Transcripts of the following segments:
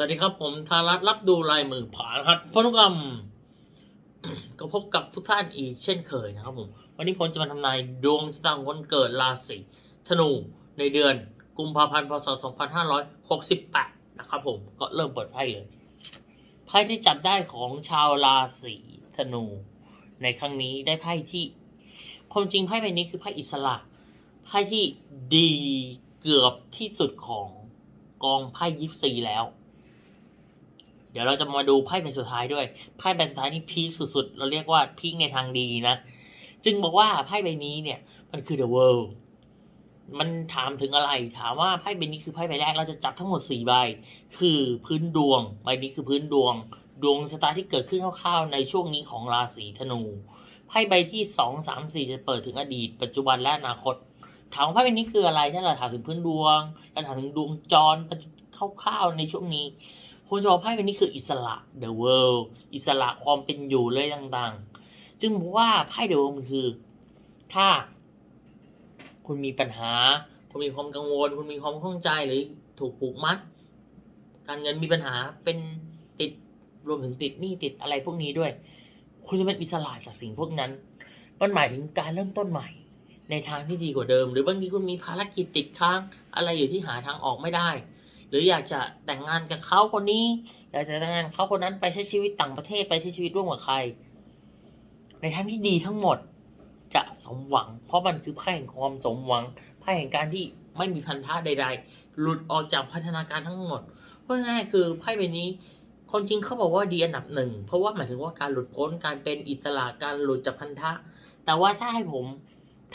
สวัสดีครับผมธารัตรับดูลายมือผ่านครับพนุกรรมก็พบกับทุกท่านอีกเช่นเคยนะครับผมวันนี้ผมจะมาทำนายดวงชะตาคนเกิดราศีธนูในเดือนกุมภาพันธ์พศ 2568 นะครับผมก็เริ่มเปิดไพ่เลยไพ่ที่จับได้ของชาวราศีธนู ในครั้งนี้ได้ไพ่ที่ความจริงไพ่ใบนี้คือไพ่อิสระไพ่ที่ดีเกือบที่สุดของกองไพ่ยิปซีแล้ว เดี๋ยวเราจะมาดูไพ่ใบสุดท้ายด้วย ไพ่ใบสุดท้ายนี่พีคสุดๆ เราเรียกว่าพีคในทางดีนะ จึงบอกว่าไพ่ใบนี้เนี่ยมันคือ the world มันถามถึงอะไร ถามว่าไพ่ใบนี้คือไพ่ใบแรก เราจะจับทั้งหมด4ใบ คือพื้นดวง ใบนี้คือพื้นดวง ดวงชะตาที่เกิดขึ้นคร่าวๆในช่วงนี้ของราศีธนู ไพ่ใบที่ 2 3 4 จะเปิดถึงอดีต ปัจจุบันและอนาคต ถามว่าไพ่ใบนี้คืออะไรถ้าเราถามถึงพื้นดวงเราถามถึงดวงจรคร่าวๆในช่วงนี้ ผมจะบอกไพ่ใบนี้คืออิสระ the world อิสระความเป็นอยู่เลยต่างๆ จึงบอกว่าไพ่ the world มันคือ ถ้า คุณมีปัญหา คุณมีความกังวล คุณมีความข้องใจหรือถูกผูกมัด การเงินมีปัญหาเป็นติดรวมถึงติดหนี้ติดอะไรพวกนี้ด้วย คุณจะเป็นอิสระจากสิ่งพวกนั้น มันหมายถึงการเริ่มต้นใหม่ ในทางที่ดีกว่าเดิม หรือบางทีคุณมีภารกิจติดค้าง อะไรอยู่ที่หาทางออกไม่ได้ หรืออยากจะแต่งงานกับเขาคนนี้ อยากจะแต่งงานเขาคนนั้นไปใช้ชีวิตต่างประเทศไปใช้ชีวิตร่วมกับใคร ในทางที่ดีทั้งหมดจะสมหวัง เพราะมันคือไพ่แห่งความสมหวังไพ่แห่งการที่ไม่มีพันธะใด ๆ หลุดออกจากพัฒนาการทั้งหมดเพราะง่ายคือไพ่ใบนี้คนจริงเขาบอกว่าดีอันดับหนึ่งเพราะว่าหมายถึงว่าการหลุดพ้นการเป็นอิสระการหลุดจากพันธะ แต่ว่าถ้าให้ผม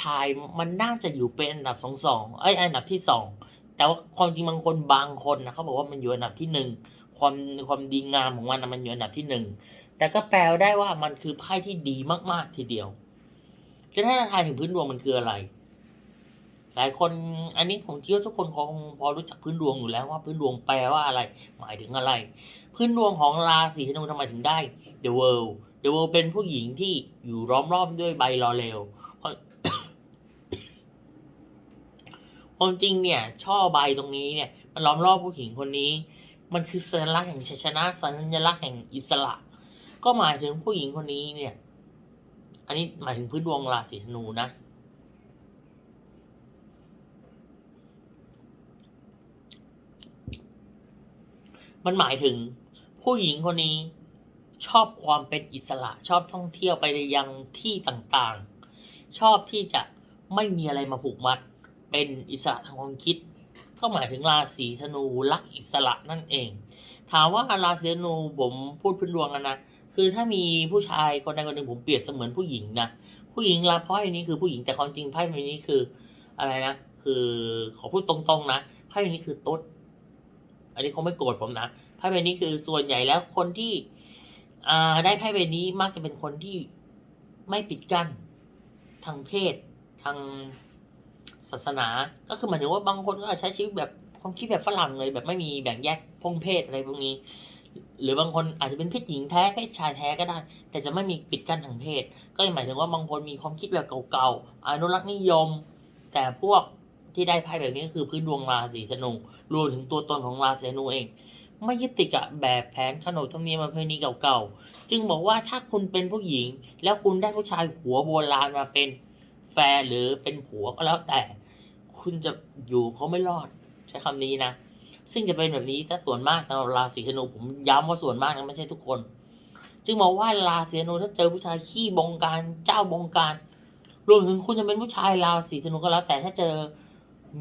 ทายมันน่าจะอยู่เป็นอันดับสองสองเอ้อันดับที่สอง แต่ว่าความจริงบางคนบางคนนะเขาบอกว่ามันอยู่อันดับที่หนึ่งความความดีงามของมันนะมันอยู่อันดับที่หนึ่งแต่ก็แปลได้ว่ามันคือไพ่ที่ดีมากๆทีเดียวแล้วถ้าทายถึงพื้นดวงมันคืออะไร หลายคนอันนี้ผมคิดว่าทุกคนคงพอรู้จักพื้นดวงอยู่แล้วว่าพื้นดวงแปลว่าอะไร หมายถึงอะไร พื้นดวงของราศีธนูทำไมถึงได้ The World The World เป็นผู้หญิงที่อยู่ล้อมรอบด้วยใบลอเร็ว ความจริงเนี่ย ช่อใบตรงนี้เนี่ย มันล้อมรอบผู้หญิงคนนี้ มันคือสัญลักษณ์แห่งชัยชนะสัญลักษณ์แห่งอิสระ ก็หมายถึงผู้หญิงคนนี้เนี่ย อันนี้หมายถึงพื้นดวงราศีธนูนะ มันหมายถึงผู้หญิงคนนี้ชอบความเป็นอิสระชอบท่องเที่ยวไปยังที่ต่างๆ ชอบที่จะไม่มีอะไรมาผูกมัด เป็นอิสระทางความคิด ก็หมายถึงราศีธนูรักอิสระนั่นเอง ถามว่าราศีธนูผมพูดพื้นดวงแล้วนะคือถ้ามีผู้ชายคนใดคนหนึ่งผมเปรียบเสมือนผู้หญิงนะผู้หญิงรับไพ่นี้คือผู้หญิงแต่ความจริงไพ่ใบนี้คือ อะไรนะคือขอพูดตรงๆนะไพ่ใบนี้คือตุ๊ดอันนี้คงไม่โกรธผมนะไพ่ใบนี้คือส่วนใหญ่แล้วคนที่อ่าได้ไพ่ใบนี้มักจะเป็นคนที่ไม่ปิดกั้นทางเพศทาง ศาสนา ก็คือหมายถึงว่าบางคนก็อาจใช้ชีวิตแบบความคิดแบบฝรั่งเลย แบบไม่มีแบ่งแยกพงเพศอะไรพวกนี้ หรือบางคนอาจจะเป็นเพศหญิงแท้เพศชายแท้ก็ได้ แต่จะไม่มีปิดกั้นทางเพศ ก็หมายถึงว่าบางคนมีความคิดแบบเก่าๆอนุรักษ์นิยม แต่พวกที่ได้ไพ่แบบนี้ก็คือพื้นดวงราศีธนูรวมถึงตัวตนของราศีธนูเอง ไม่ยึดติดกับแบบแผนขนบธรรมเนียมประเพณีเก่าๆจึงบอกว่าถ้าคุณเป็นผู้หญิง แล้วคุณได้ผู้ชายหัวโบราณมาเป็น แฟนหรือเป็นผัวก็แล้วแต่ คุณจะอยู่เขาไม่รอด ใช้คำนี้นะ ซึ่งจะเป็นแบบนี้ถ้าส่วนมากสำหรับราศีธนูผมย้ำว่าส่วนมากนะไม่ใช่ทุกคน จึงบอกว่าราศีธนูถ้าเจอผู้ชายขี้บงการเจ้าบงการ รวมถึงคุณจะเป็นผู้ชายราศีธนูก็แล้ว แต่ถ้าเจอ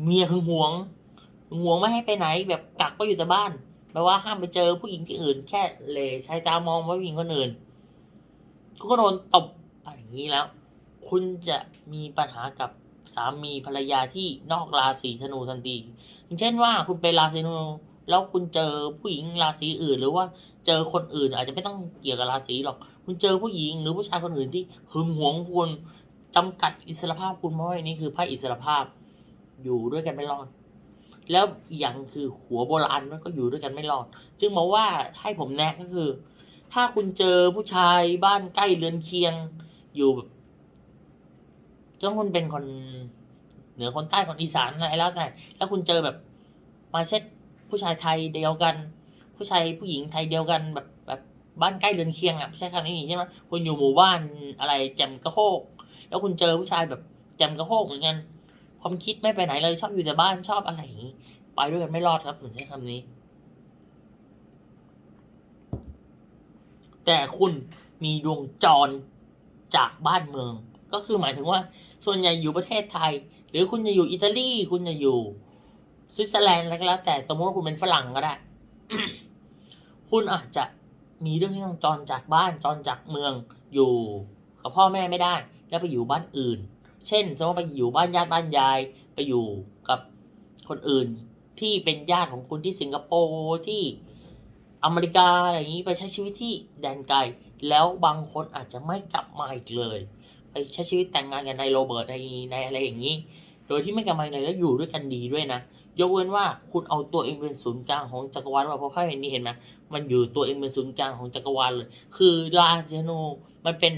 เมียหึงหวงหึงหวงไม่ให้ไปไหน แบบกักไว้อยู่แต่บ้านแปลว่าห้ามไปเจอผู้หญิงที่อื่น แค่เหลใช้ตามองว่าผู้หญิงคนอื่นก็โดนตบอะไรอย่างนี้แล้ว คุณจะมีปัญหากับสามีภรรยาที่นอกราศีธนูทันทีอย่างเช่นว่าคุณเป็นราศีธนูแล้วคุณเจอผู้หญิงราศีอื่น หรือว่าเจอคนอื่น อาจจะไม่ต้องเกี่ยวกับราศีหรอก คุณเจอผู้หญิงหรือผู้ชายคนอื่นที่หึงหวงคุณจำกัดอิสรภาพคุณเพราะว่านี่คือไพ่อิสรภาพอยู่ด้วยกันไม่รอด แล้วอีกอย่างคือหัวโบราณมันก็อยู่ด้วยกันไม่รอด จึงบอกว่าให้ผมแนะก็คือ ถ้าคุณเจอผู้ชายบ้านใกล้เรือนเคียงอยู่แบบ จ้าคุณเป็นคนเหนือคนใต้คนอีสานอะไรแล้วแต่แล้วคุณเจอแบบมาเช็ดผู้ชายไทยเดียวกัน ผู้ชายผู้หญิงไทยเดียวกันแบบแบบบ้านใกล้เรือนเคียงอะใช่คำนี้ใช่ไหมคุณอยู่หมู่บ้านอะไรแจมกระโคก แล้วคุณเจอผู้ชายแบบแจมกระโคกเหมือนกันความคิดไม่ไปไหนเลยชอบอยู่แต่บ้านชอบอะไรอย่างนี้ไปด้วยกันไม่รอดครับผมใช้คำนี้ แต่คุณมีดวงจรจากบ้านเมือง ก็คือหมายถึงว่า ส่วนใหญ่อยู่ประเทศไทย หรือคุณจะอยู่อิตาลีคุณจะอยู่สวิตเซอร์แลนด์อะไรก็แล้ว แต่สมมติว่าคุณเป็นฝรั่งก็ได้ คุณอาจจะมีเรื่องที่ต้องจรจากบ้านจรจากเมืองอยู่กับพ่อแม่ไม่ได้ แล้วไปอยู่บ้านอื่น เช่นสมมติไปอยู่บ้านญาติบ้านยายไปอยู่กับคนอื่นที่เป็นญาติของคุณที่สิงคโปร์ที่อเมริกาอะไรอย่างนี้ไปใช้ชีวิตที่แดนไกล แล้วบางคนอาจจะไม่กลับมาอีกเลย ไปใช้ชีวิตแต่งงานกันในโรเบิร์ตในในอะไรอย่างนี้ โดยที่ไม่กลับมาอีกเลยแล้วอยู่ด้วยกันดีด้วยนะ ยกเว้นว่าคุณเอาตัวเองเป็นศูนย์กลางของจักรวาลว่าเพราะไพ่ใบนี้เห็นไหมมันอยู่ตัวเองเป็นศูนย์กลางของจักรวาลเลย คือราศีธนูมันเป็น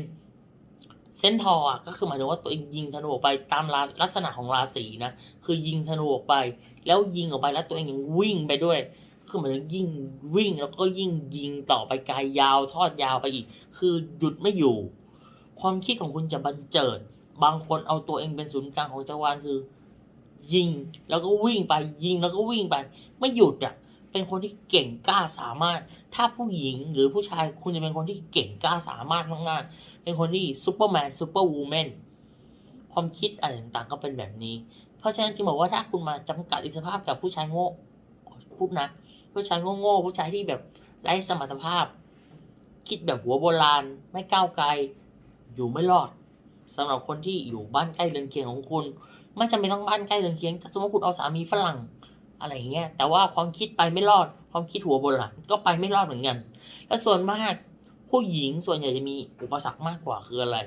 เซนทอร์อะก็คือหมายถึงว่าตัวเองยิงธนูออกไปตามลักษณะของราศีนะ คือยิงธนูออกไป แล้วยิงออกไปแล้วตัวเองยังวิ่งไปด้วยคือเหมายถึงยิ่งวิ่งแล้วก็ยิ่งยิงต่อไปไกลยาวทอดยาวไปอีก คือหยุดไม่อยู่ ความคิดของคุณจะบันเจิด บางคนเอาตัวเองเป็นศูนย์กลางของจักรวาลคือ ยิงแล้วก็วิ่งไปยิงแล้วก็วิ่งไป ไม่หยุดอะเป็นคนที่เก่งกล้าสามารถ ถ้าผู้หญิงหรือผู้ชายคุณจะเป็นคนที่เก่งกล้าสามารถมากๆเป็นคนที่ซูเปอร์แมนซูเปอร์วูแมนความคิดอะไรต่างๆก็เป็นแบบนี้ เพราะฉะนั้นจึงบอกว่าถ้าคุณมาจำกัดอิสรภาพกับผู้ชายโง่พูดนะผู้ชายโง่ๆผู้ชายที่แบบไร้สมรรถภาพ คิดแบบหัวโบราณ ไม่ก้าวไกล อยู่ไม่รอดสำหรับคนที่อยู่บ้านใกล้เรือนเคียงของคุณ ไม่จำเป็นต้องบ้านใกล้เรือนเคียงสมมติคุณเอาสามีฝรั่งอะไรอย่างเงี้ย แต่ว่าความคิดไปไม่รอด ความคิดหัวโบราณก็ไปไม่รอดเหมือนกัน และส่วนมากผู้หญิงส่วนใหญ่จะมีอุปสรรคมากกว่าคืออะไร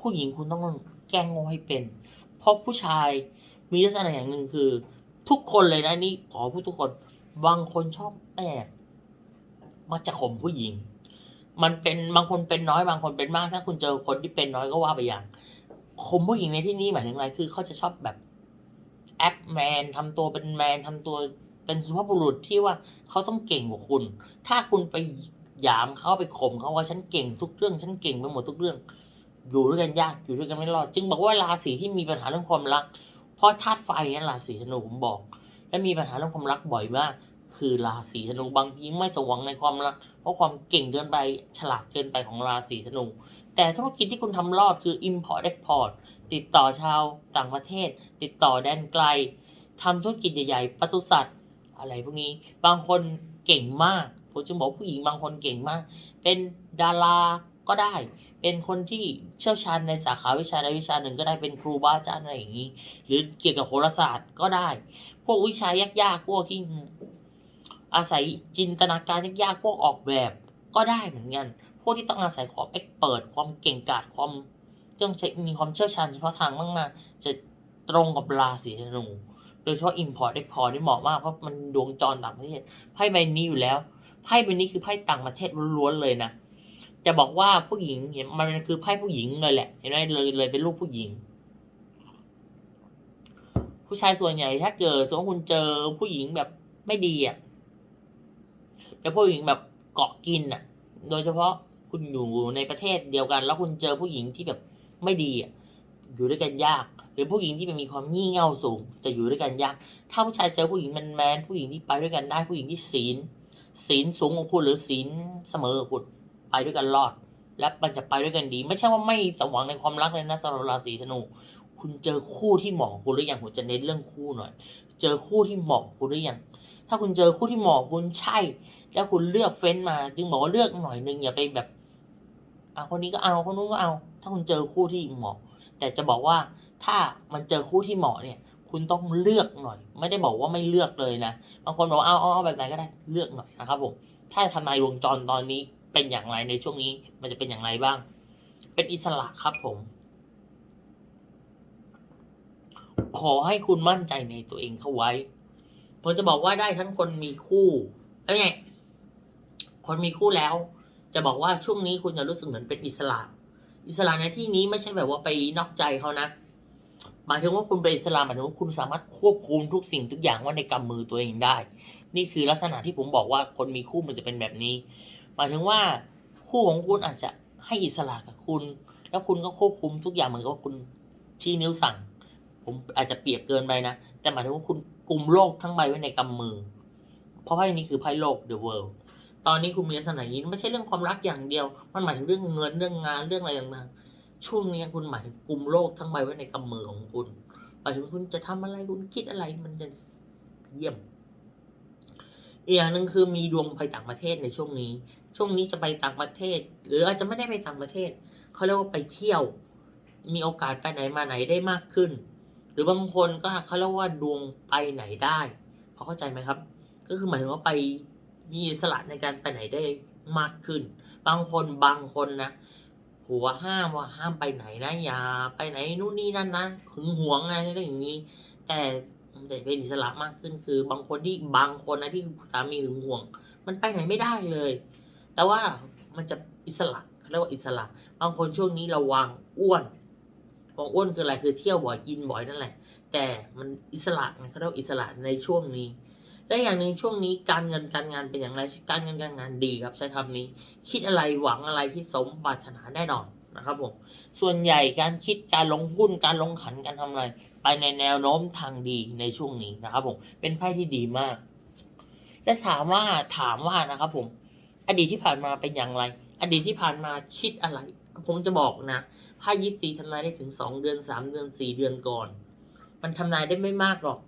ผู้หญิงคุณต้องแกล้งโง่ให้เป็น เพราะผู้ชายมีลักษณะอย่างหนึ่งคือ ทุกคนเลยนะนี่ขอพูดทุกคน บางคนชอบแอบมักจะข่มผู้หญิง มันเป็นบางคนเป็นน้อยบางคนเป็นมากถ้าคุณเจอคนที่เป็นน้อยก็ว่าไปอย่างข่มผู้หญิงในที่นี้หมายถึงอะไรคือเขาจะชอบแบบแอปแมนทำตัวเป็นแมนทำตัวเป็นสุภาพบุรุษที่ว่าเขาต้องเก่งกว่าคุณ ถ้าคุณไปหยามเขาไปข่มเขาว่าฉันเก่งทุกเรื่องฉันเก่งไปหมดทุกเรื่อง อยู่ด้วยกันยากอยู่ด้วยกันไม่รอด จึงบอกว่าราศีที่มีปัญหาเรื่องความรัก เพราะธาตุไฟนี่ราศีธนูผมบอก และมีปัญหาเรื่องความรักบ่อยมาก คือราศีธนูบางทีไม่สมหวังในความรัก เพราะความเก่งเกินไปฉลาดเกินไปของราศีธนู แต่ธุรกิจที่คุณทำรอดคือ import export ติดต่อชาวต่างประเทศ ติดต่อแดนไกลทำธุรกิจใหญ่ๆปศุสัตว์อะไรพวกนี้บางคนเก่งมากผมจะบอกผู้หญิงบางคนเก่งมาก เป็นดาราก็ได้ เป็นคนที่เชี่ยวชาญในสาขาวิชาใดวิชาหนึ่งก็ได้เป็นครูบาอาจารย์อะไรอย่างนี้ หรือเกี่ยวกับโหราศาสตร์ก็ได้ พวกวิชายากๆพวกที่ อาศัยจินตนาการยากๆพวกออกแบบก็ได้เหมือนกัน พวกที่ต้องอาศัยความเอ็กเปิดความเก่งกาจความต้องใช้มีความเชี่ยวชาญเฉพาะทางมากๆจะตรงกับราศีธนู โดยเฉพาะ import export นี่เหมาะมากเพราะมันดวงจรต่างประเทศไพ่ใบนี้อยู่แล้วไพ่ใบนี้คือไพ่ต่างประเทศล้วนๆเลยนะจะบอกว่าผู้หญิงเห็นมันคือไพ่ผู้หญิงเลยแหละเห็นไหมเลยเลยเป็นรูปผู้หญิง ผู้ชายส่วนใหญ่ถ้าเกิดสมมติคุณเจอผู้หญิงแบบไม่ดีอะ เป็นผู้หญิงแบบเกาะกินอะ โดยเฉพาะคุณอยู่ในประเทศเดียวกัน แล้วคุณเจอผู้หญิงที่แบบไม่ดีอะอยู่ด้วยกันยาก หรือผู้หญิงที่มันมีความงี่เง่าสูง จะอยู่ด้วยกันยาก ถ้าผู้ชายเจอผู้หญิงแมนๆผู้หญิงที่ไปด้วยกันได้ผู้หญิงที่ศีลศีลสูงของคุณหรือศีลเสมอคุณไปด้วยกันรอด และมันจะไปด้วยกันดี ไม่ใช่ว่าไม่สมหวังในความรักเลยนะสำหรับราศีธนู คุณเจอคู่ที่เหมาะคุณหรือยังผมจะเน้นเรื่องคู่หน่อย เจอคู่ที่เหมาะคุณหรือยังถ้าคุณเจอคู่ที่เหมาะคุณใช่ แล้วคุณเลือกเฟ้นมา จึงบอกว่าเลือกหน่อยนึงอย่าไปแบบอะคนนี้ก็เอาคนนู้นก็เอา ถ้าคุณเจอคู่ที่เหมาะ แต่จะบอกว่าถ้ามันเจอคู่ที่เหมาะเนี่ย คุณต้องเลือกหน่อย ไม่ได้บอกว่าไม่เลือกเลยนะบางคนบอกว่าเอาเอาเอาแบบไหนก็ได้เลือกหน่อยนะครับผมถ้าทำนายวงจรตอนนี้เป็นอย่างไรในช่วงนี้ มันจะเป็นอย่างไรบ้าง เป็นอิสระครับผม ขอให้คุณมั่นใจในตัวเองเข้าไว้ผมจะบอกว่าได้ทั้งคนมีคู่เอ้ยไง คนมีคู่แล้ว จะบอกว่าช่วงนี้คุณจะรู้สึกเหมือนเป็นอิสระ อิสระในที่นี้ไม่ใช่แบบว่าไปนอกใจเขานะ หมายถึงว่าคุณเป็นอิสระหมายถึงว่าคุณสามารถควบคุมทุกสิ่งทุกอย่างว่าในกำมือตัวเองได้ นี่คือลักษณะที่ผมบอกว่าคนมีคู่มันจะเป็นแบบนี้ หมายถึงว่าคู่ของคุณอาจจะให้อิสระกับคุณ แล้วคุณก็ควบคุมทุกอย่างเหมือนกับว่าคุณชี้นิ้วสั่ง ผมอาจจะเปรียบเกินไปนะ แต่หมายถึงว่าคุณกุมโลกทั้งใบไว้ในกำมือ เพราะไพ่นี้คือไพ่โลก the world ตอนนี้คุณมีลักษณะนี้ไม่ใช่เรื่องความรักอย่างเดียว มันหมายถึงเรื่องเงินเรื่องงานเรื่องอะไรต่างๆช่วงนี้คุณหมายถึงกลุ่มโลกทั้งใบไว้ในกำมือของคุณหมายถึงคุณจะทำอะไรคุณคิดอะไรมันจะเยี่ยมอีกอย่างหนึ่งคือมีดวงไปต่างประเทศในช่วงนี้ ช่วงนี้จะไปต่างประเทศ หรืออาจจะไม่ได้ไปต่างประเทศเขาเรียกว่าไปเที่ยว มีโอกาสไปไหนมาไหนได้มากขึ้น หรือบางคนก็เขาเรียกว่าดวงไปไหนได้พอเข้าใจไหมครับ ก็คือหมายถึงว่าไป มีอิสระในการไปไหนได้มากขึ้น บางคนบางคนนะผัวห้ามว่าห้ามไปไหนนะอย่าไปไหนนู่นนี่นั่นนะหึงหวงอะไรอย่างนี้ แต่มันจะเป็นอิสระมากขึ้นคือ บางคนที่บางคนนะที่สามีหึงหวง มันไปไหนไม่ได้เลย แต่ว่ามันจะอิสระเขาเรียกว่าอิสระ บางคนช่วงนี้ระวังอ้วนความอ้วนคืออะไรคือเที่ยวบ่อยกินบ่อยนั่นแหละ แต่มันอิสระเขาเรียกอิสระในช่วงนี้ และอย่างหนึ่งช่วงนี้การเงินการงานเป็นอย่างไร การเงินการงานดีครับใช้คำนี้ คิดอะไรหวังอะไรที่สมปรารถนาแน่นอนนะครับผม ส่วนใหญ่การคิดการลงหุ้นการลงขันการทำอะไรไปในแนวโน้มทางดีในช่วงนี้นะครับผม เป็นไพ่ที่ดีมากและถามว่าถามว่านะครับผม อดีตที่ผ่านมาเป็นอย่างไร อดีตที่ผ่านมาคิดอะไร ผมจะบอกนะไพ่ยิปซีทำนายได้ถึงสองเดือนสามเดือนสี่เดือนก่อน มันทำนายได้ไม่มากหรอก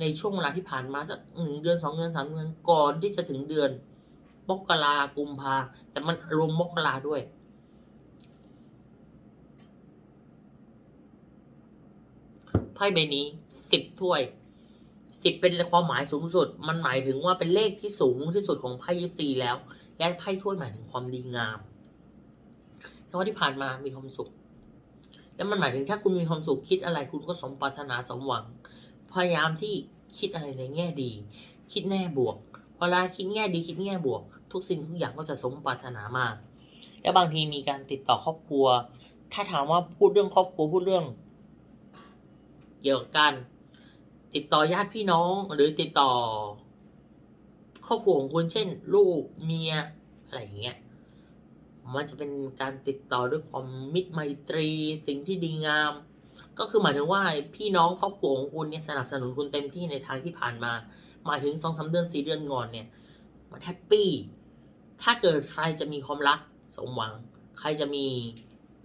ในช่วงเวลาที่ผ่านมาสักหนึ่งเดือนสองเดือนสามเดือนก่อนที่จะถึงเดือนมกรากุมภาแต่มันรวมมกราด้วย ไพ่ใบนี้สิบถ้วยสิบเป็นความหมายสูงสุด มันหมายถึงว่าเป็นเลขที่สูงที่สุดของไพ่ยิปซีแล้ว และไพ่ถ้วยหมายถึงความดีงามแต่ว่าที่ผ่านมามีความสุข แล้วมันหมายถึงถ้าคุณมีความสุขคิดอะไรคุณก็สมปรารถนาสมหวัง พยายามที่คิดอะไรในแง่ดี คิดแง่บวกเวลาคิดแง่ดีคิดแง่บวก ทุกสิ่งทุกอย่างก็จะสมปรารถนามาก แล้วบางทีมีการติดต่อครอบครัว ถ้าถามว่าพูดเรื่องครอบครัวพูดเรื่อง เกี่ยวกับการติดต่อญาติพี่น้องหรือติดต่อ ครอบครัวของคุณเช่น ลูกเมียอะไรอย่างเงี้ยมันจะเป็นการติดต่อด้วยความมิตรไมตรีสิ่งที่ดีงาม ก็คือหมายถึงว่าพี่น้องครอบครัวของคุณเนี่ยสนับสนุนคุณเต็มที่ในทางที่ผ่านมา หมายถึงสองสาเดือนสี่เดือนก่อนเนี่ยมันแฮปปี้ ถ้าเกิดใครจะมีความรักสมหวัง ใครจะมี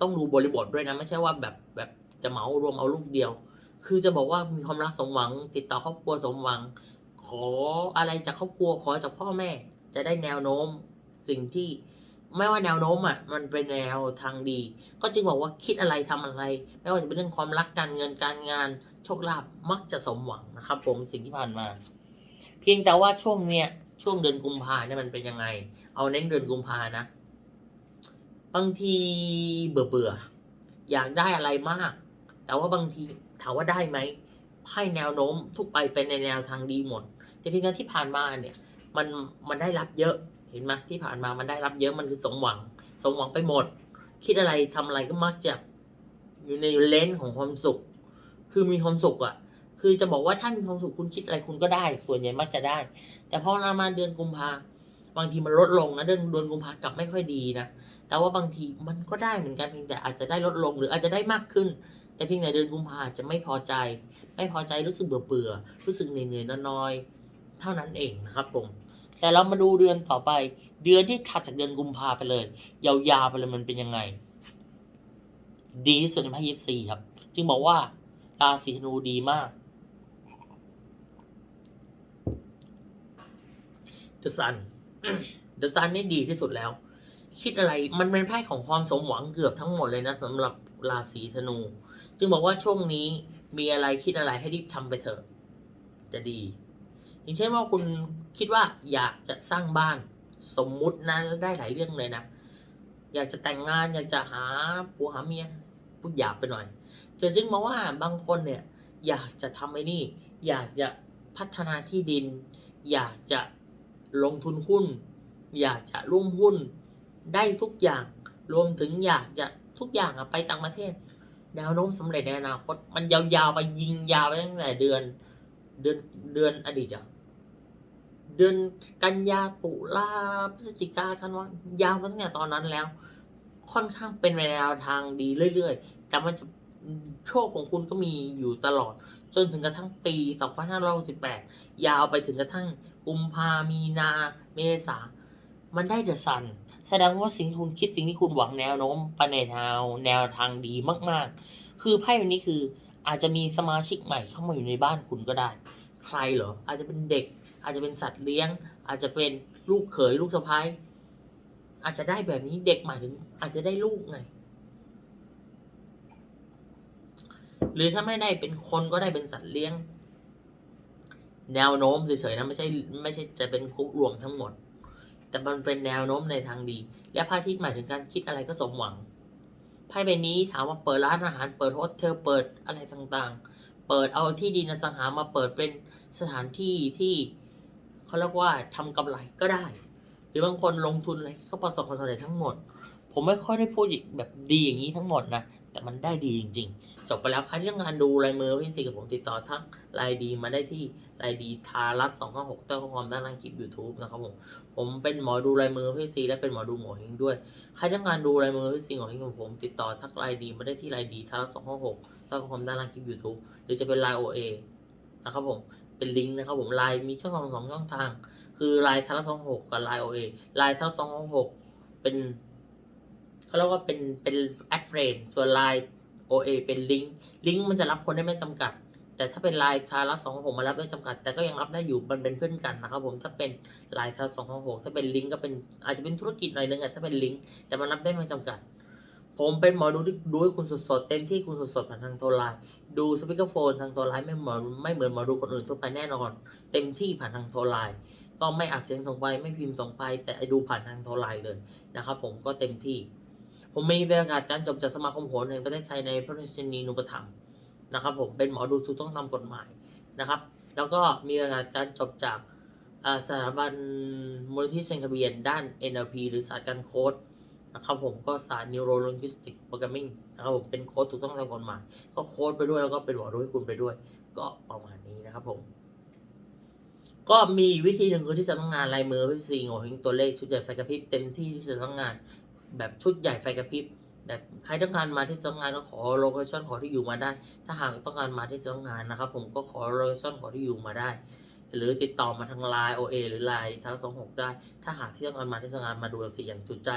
ต้องดูบริบทด้วยนะ ไม่ใช่ว่าแบบแบบจะเหมารวมเอาลูกเดียว คือจะบอกว่ามีความรักสมหวัง ติดต่อครอบครัวสมหวัง ขออะไรจากครอบครัวขอจากพ่อแม่ จะได้แนวโน้มสิ่งที่ ไม่ว่าแนวโน้มอะมันเป็นแนวทางดี ก็จึงบอกว่าคิดอะไรทำอะไร ไม่ว่าจะเป็นเรื่องความรักการเงินการงานโชคลาภมักจะสมหวังนะครับ ผมสิ่งที่ผ่านมา เพียงแต่ว่าช่วงเนี้ยช่วงเดือนกุมภาเนี่ยมันเป็นยังไง เอาเน้นเดือนกุมภานะบางทีเบื่อเบื่ออยากได้อะไรมาก แต่ว่าบางทีถามว่าได้ไหมไพ่แนวโน้มทุกไปเป็นในแนวทางดีหมด แต่เพียงแต่ที่ผ่านมาเนี่ยมันมันได้รับเยอะ เห็นไหมที่ผ่านมามันได้รับเยอะมันคือสมหวัง สมหวังไปหมด คิดอะไรทำอะไรก็มักจะอยู่ในเลนส์ของความสุข คือมีความสุขอะ่ะ คือจะบอกว่าถ้ามีความสุขคุณคิดอะไรคุณก็ได้ ส่วนใหญ่มักจะได้ แต่พอเรามาเดือนกุมภาบางทีมันลดลงนะเดือนเดือนกุมภากลับไม่ค่อยดีนะแต่ว่าบางทีมันก็ได้เหมือนกันเพียงแต่อาจจะได้ลดลงหรืออาจจะได้มากขึ้น แต่เพียงแต่เดือนกุมภาจะไม่พอใจ ไม่พอใจรู้สึกเบื่อเบื่อรู้สึกเหนื่อยๆน้อยเท่านั้นเองนะครับผม แต่เรามาดูเดือนต่อไป เดือนที่ถัดจากเดือนกุมภาไปเลย ยาวๆไปเลยมันเป็นยังไง ดีที่สุดในไพ่ยิปซีครับ จึงบอกว่าราศีธนูดีมาก The Sun The Sun นี่ดีที่สุดแล้ว คิดอะไรมันเป็นไพ่ของความสมหวังเกือบทั้งหมดเลยนะสำหรับราศีธนู จึงบอกว่าช่วงนี้มีอะไรคิดอะไรให้รีบทำไปเถอะ จะดี อย่างเช่นว่าคุณ คิดว่าอยากจะสร้างบ้านสมมุตินะได้หลายเรื่องเลยนะ อยากจะแต่งงานอยากจะหาผัวหาเมียพูดหยาบไปหน่อยแต่ซึ่งมาว่าบางคนเนี่ยอยากจะทำไอ้นี่ อยากจะพัฒนาที่ดิน อยากจะลงทุนหุ้น อยากจะร่วมหุ้น ได้ทุกอย่างรวมถึงอยากจะทุกอย่างอะไปต่างประเทศแนวโน้มสำเร็จในอนาคตมันยาวๆไปยิงยาวไปตั้งแต่เดือน เดือนเดือนอดีตอะ เดือนกันยาตุลาพฤศจิกาธันวายาวมาตั้งแต่ตอนนั้นแล้ว ค่อนข้างเป็นแนวทางดีเรื่อยๆ แต่มันจะโชคของคุณก็มีอยู่ตลอด จนถึงกระทั่งปี 2568ยาวไปถึงกระทั่งกุมภามีนาเมษา มันได้เดอะซัน แสดงว่าสิ่งที่คุณคิดสิ่งที่คุณหวังแนวโน้มไปในแนวแนวทางดีมากๆ คือไพ่ใบนี้คืออาจจะมีสมาชิกใหม่เข้ามาอยู่ในบ้านคุณก็ได้ ใครเหรอ อาจจะเป็นเด็ก อาจจะเป็นสัตว์เลี้ยง อาจจะเป็นลูกเขยลูกสะใภ้อาจจะได้แบบนี้เด็กหมายถึง อาจจะได้ลูกไง หรือถ้าไม่ได้เป็นคนก็ได้เป็นสัตว์เลี้ยง แนวโน้มเฉยๆนะไม่ใช่ไม่ใช่จะเป็นคุกรวมทั้งหมด แต่มันเป็นแนวโน้มในทางดี และพระอาทิตย์หมายถึงการคิดอะไรก็สมหวังไพ่ใบนี้ถามว่าเปิดร้านอาหารเปิดโฮสเทลเปิดอะไรต่างๆ เปิดเอาที่ดินสังหามาเปิดเป็นสถานที่ที่ เขาเรียกว่าทำกำไรก็ได้ หรือบางคนลงทุนอะไรก็ประสบความสำเร็จทั้งหมด ผมไม่ค่อยได้พูดแบบดีอย่างนี้ทั้งหมดนะแต่มันได้ดีจริง ๆ จบไปแล้วใครที่ต้องการดูลายมือพี่ซีกับผมติดต่อทักลายดีมาได้ที่ลายดีทารัสสองห้าหกใต้ข้อความด้านล่างคลิป YouTube นะครับผมผมเป็นหมอดูลายมือพี่ซีและเป็นหมอดูหมอเฮงด้วยใครต้องการดูลายมือพี่ซีหมอเฮงของผมติดต่อทักลายดีมาได้ที่ลายดีทารัสสองห้าหกใต้ข้อความด้านล่างคลิป YouTube หรือจะเป็นไลน์โอเอนะครับผม เป็นลิงก์นะครับผมไลน์มีช่องทางสองช่องทาง คือไลน์ทารัสสองหกกับไลน์โอเอไลน์ทารัสสองหกเป็นเขาเรียกว่าเป็นเป็นแอดเฟรนส่วนไลน์ OA เอเป็นลิงก์ลิงก์มันจะรับคนได้ไม่จำกัด แต่ถ้าเป็นไลน์ทารัสสองหกมารับได้จำกัด แต่ก็ยังรับได้อยู่มันเป็นเพื่อนกันนะครับผมถ้าเป็นไลน์ทารัสสองหกถ้าเป็นลิงก์ก็เป็นอาจจะเป็นธุรกิจหน่อยนึงอะถ้าเป็นลิงก์แต่มันรับได้ไม่จำกัด ผมเป็นหมอดูที่ดูให้คุณสดๆเต็มที่คุณสดๆผ่านทางโทรไลน์ดูสปีกเกอร์โฟนทางโทรไลน์ไม่เหมือนไม่เหมือนหมอดูคนอื่นทั่วไปแน่นอน เต็มที่ผ่านทางโทรไลน์ก็ไม่อัดเสียงส่งไปไม่พิมพ์ส่งไป แต่ดูผ่านทางโทรไลน์เลยนะครับผมก็เต็มที่ ผมมีบรรยากาศการจบจากสมาคมโหรแห่งประเทศไทยในพระราชนีนุปถัมภ์นะครับ ผมเป็นหมอดูถูกต้องตามกฎหมายนะครับ แล้วก็มีบรรยากาศการจบจากสถาบันมูลนิธิเซนคาเบียนด้าน NLP หรือศาสตร์การโค้ด นะครับผมก็ศาสตร์ Neuro Linguistic Programming นะครับผมเป็นโค้ดถูกต้องตามกฎหมาย ก็โค้ดไปด้วยแล้วก็เป็นหมอดูให้คุณไปด้วย ก็ประมาณนี้นะครับผม ก็มีวิธีหนึ่งคือที่สำนักงานลายมือพี่ซีโง่เฮงตัวเลขชุดใหญ่ไฟกระพริบเต็มที่ที่สำนักงาน แบบชุดใหญ่ไฟกระพริบแบบใครต้องการมาที่สำนักงานก็ขอโลเคชั่นขอที่อยู่มาได้ ถ้าหากต้องการมาที่สำนักงานนะครับผมก็ขอโลเคชั่นขอที่อยู่มาได้ หรือติดต่อมาทางไลน์ OA หรือไลน์ทางสองหกได้ ถ้าหากที่ต้องการมาที่สำนักงานมาดูสีอย่างจุดใจ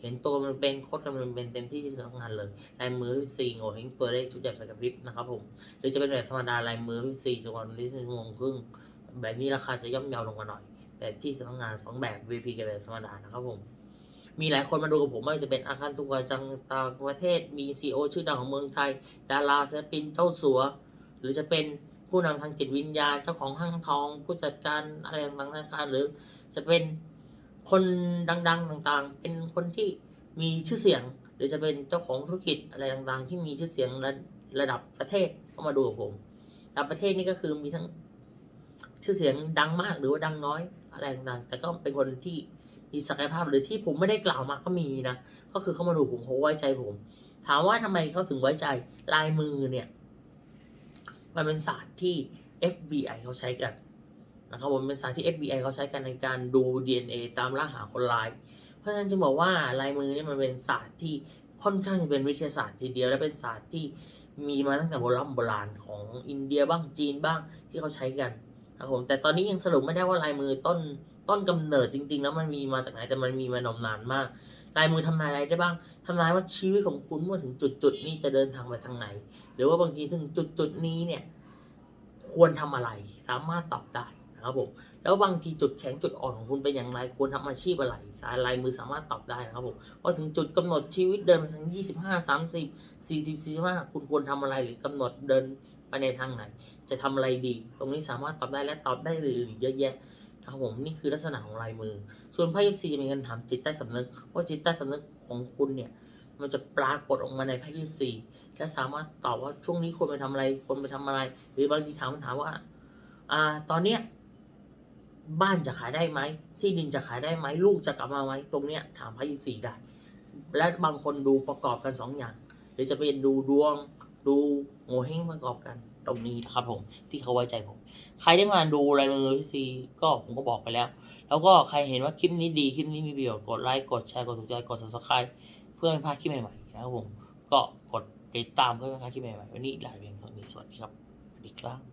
เห็นตัวมันเป็นโคตรมันเป็นเต็มที่ที่สำนักงานเลยลายมือพี่ซีโง่เฮงตัวเลขชุดใหญ่ไฟกระพริบนะครับผมหรือจะเป็นแบบธรรมดาลายมือพี่ซีจำนวนที่ชั่วโมงครึ่งแบบนี้ราคาจะย่อมเยาลงมาหน่อย แบบที่สำนักงานสองแบบ VP กับแบบธรรมดานะครับผมมีหลายคนมาดูกับผมไม่ว่าจะเป็นอาคารตุกจังต่างประเทศมีซีโอชื่อดังของเมืองไทย ดาราศิลปินเจ้าสัว หรือจะเป็น ผู้นำทางจิตวิญญาณเจ้าของห้างทอง ผู้จัดการอะไรต่างๆหรือจะเป็นคนดัง ๆต่างๆ เป็นคนที่มีชื่อเสียง หรือจะเป็นเจ้าของธุรกิจอะไรต่างๆ ที่มีชื่อเสียงระระดับประเทศก็มาดูกับผมระดับประเทศนี่ก็คือมีทั้งชื่อเสียงดังมากหรือว่าดังน้อยอะไรต่างๆแต่ก็เป็นคนที่มีศักยภาพหรือที่ผมไม่ได้กล่าวมาก็มีนะก็คือเขามาดูผมเขาไว้ใจผม ถามว่าทำไมเขาถึงไว้ใจลายมือเนี่ย มันเป็นศาสตร์ที่ FBI เขาใช้กันนะครับผมเป็นศาสตร์ที่ FBI เขาใช้กันในการดู DNA ตามล่าหาคนร้าย เพราะฉะนั้นจึงบอกว่าลายมือเนี่ยมันเป็นศาสตร์ที่ค่อนข้างจะเป็นวิทยาศาสตร์ทีเดียวและเป็นศาสตร์ที่มีมาตั้งแต่โบราณโบราณของอินเดียบ้างจีนบ้างที่เขาใช้กันนะครับผมแต่ตอนนี้ยังสรุปไม่ได้ว่าลายมือต้น ต้นกำเนิดจริง ๆ แล้วมันมีมาจากไหนแต่มันมีมานมนานมาก ลายมือทำนายอะไรได้บ้างทำนายว่าชีวิตของคุณเมื่อถึงจุดจุดๆนี้จะเดินทางไปทางไหน หรือว่าบางทีถึงจุดจุดๆนี้เนี่ยควรทำอะไรสามารถตอบได้นะครับผมแล้วบางทีจุดแข็งจุดอ่อนของคุณเป็นอย่างไรควรทำอาชีพอะไรสายลายมือสามารถตอบได้นะครับผมว่าถึงจุดกำหนดชีวิตเดินไปทาง 25 30 40 45คุณควรทำอะไรหรือกำหนดเดินไปในทางไหน จะทำอะไรดี ตรงนี้สามารถตอบได้และตอบได้หรือเยอะแยะ นะครับผมนี่คือลักษณะของลายมือ ส่วนไพ่ยิปซีจะเป็นการถามจิตใต้สำนึก ว่าจิตใต้สำนึกของคุณเนี่ย มันจะปรากฏออกมาในไพ่ยิปซีและสามารถตอบว่าช่วงนี้ควรไปทำอะไรควรไปทำอะไร หรือบางทีถามคำถามว่า อ่า ตอนเนี้ยบ้านจะขายได้ไหม ที่ดินจะขายได้ไหมลูกจะกลับมาไหมตรงเนี้ยถามไพ่ยิปซีได้ และบางคนดูประกอบกันสองอย่าง หรือจะเป็นดูดวง ดูโงเฮงประกอบกันตรงนี้นะครับผมที่เขาไว้ใจผม ใครได้มาดูอะไรมือพี่ซีก็ผมก็บอกไปแล้ว แล้วก็ใครเห็นว่าคลิปนี้ดีคลิปนี้มีประโยชน์กดไลค์กดแชร์กดถูกใจกด subscribe เพื่อไม่พลาดคลิปใหม่ๆนะครับผมก็กดติดตามเพื่อไม่พลาดคลิปใหม่ๆวันนี้ลาไปเพียงเท่านี้สวัสดีครับสวัสดีครับ